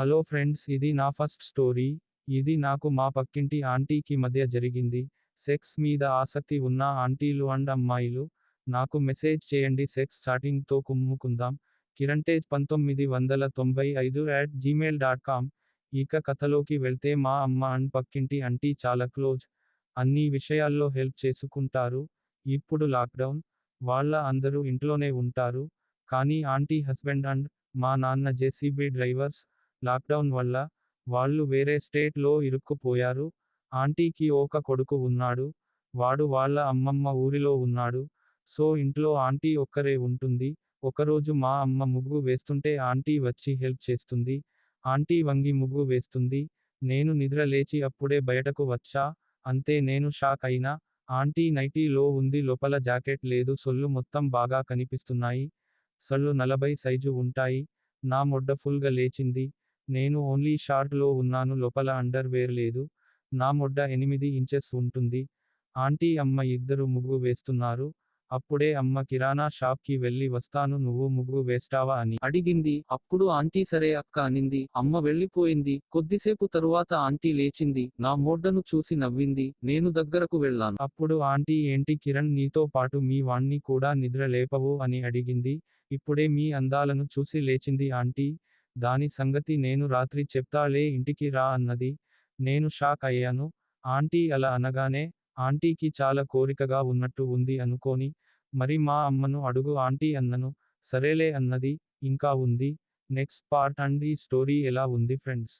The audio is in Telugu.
హలో ఫ్రెండ్స్ ఇది నా ఫస్ట్ స్టోరీ. ఇది నాకు మా పక్కింటి ఆంటీకి మధ్య జరిగింది. సెక్స్ మీద ఆసక్తి ఉన్న ఆంటీలు అండ్ అమ్మాయిలు నాకు మెసేజ్ చేయండి సెక్స్ చాటింగ్తో కుమ్ముకుందాం. కిరణ్టేజ్ పంతొమ్మిది వందల తొంభై ఐదు అట్ జీమెయిల్ డాట్ కామ్. ఇక కథలోకి వెళ్తే మా అమ్మ అండ్ పక్కింటి ఆంటీ చాలా క్లోజ్. అన్ని విషయాల్లో హెల్ప్ చేసుకుంటారు. ఇప్పుడు లాక్డౌన్ వాళ్ళ అందరూ ఇంట్లోనే ఉంటారు. కానీ ఆంటీ హస్బెండ్ అండ్ మా నాన్న జేసీబీ డ్రైవర్స్ లాక్డౌన్ వల్ల వాళ్ళు వేరే స్టేట్లో ఇరుక్కుపోయారు. ఆంటీకి ఒక కొడుకు ఉన్నాడు. వాడు వాళ్ళ అమ్మమ్మ ఊరిలో ఉన్నాడు. సో ఇంట్లో ఆంటీ ఒక్కరే ఉంటుంది. ఒకరోజు మా అమ్మ ముగ్గు వేస్తుంటే ఆంటీ వచ్చి హెల్ప్ చేస్తుంది. ఆంటీ వంగి ముగ్గు వేస్తుంది. నేను నిద్ర లేచి అప్పుడే బయటకు వచ్చా. అంతే నేను షాక్ అయినా. ఆంటీ నైటీలో ఉంది లోపల జాకెట్ లేదు సొల్లు మొత్తం బాగా కనిపిస్తున్నాయి. సళ్ళు నలభై సైజు ఉంటాయి. నా మొడ్డ ఫుల్గా లేచింది. నేను ఓన్లీ షార్ట్లో ఉన్నాను లోపల అండర్ వేర్ లేదు. నా మొడ్డ ఎనిమిది ఇంచెస్ ఉంటుంది. ఆంటీ అమ్మ ఇద్దరు ముగ్గు వేస్తున్నారు. అప్పుడే అమ్మ కిరాణా షాప్కి వెళ్ళి వస్తాను నువ్వు ముగ్గు వేస్తావా అని అడిగింది. అప్పుడు ఆంటీ సరే అక్క అనింది. అమ్మ వెళ్ళిపోయింది. కొద్దిసేపు తరువాత ఆంటీ లేచింది. నా మోడ్డను చూసి నవ్వింది. నేను దగ్గరకు వెళ్ళాను. అప్పుడు ఆంటీ ఏంటి కిరణ్ నీతో పాటు మీ వాణ్ణి కూడా నిద్ర లేపవు అని అడిగింది. ఇప్పుడే మీ అందాలను చూసి లేచింది ఆంటీ. దాని సంగతి నేను రాత్రి చెప్తాలే ఇంటికి రా అన్నది. నేను షాక్ అయ్యాను. ఆంటీ అలా అనగానే ఆంటీకి చాలా కోరికగా ఉన్నట్టు ఉంది అనుకోని మరి మా అమ్మను అడుగు ఆంటీ అన్నను. సరేలే అన్నది ఇంకా ఉంది. నెక్స్ట్ పార్ట్ అండ్ ఈ స్టోరీ ఎలా ఉంది ఫ్రెండ్స్?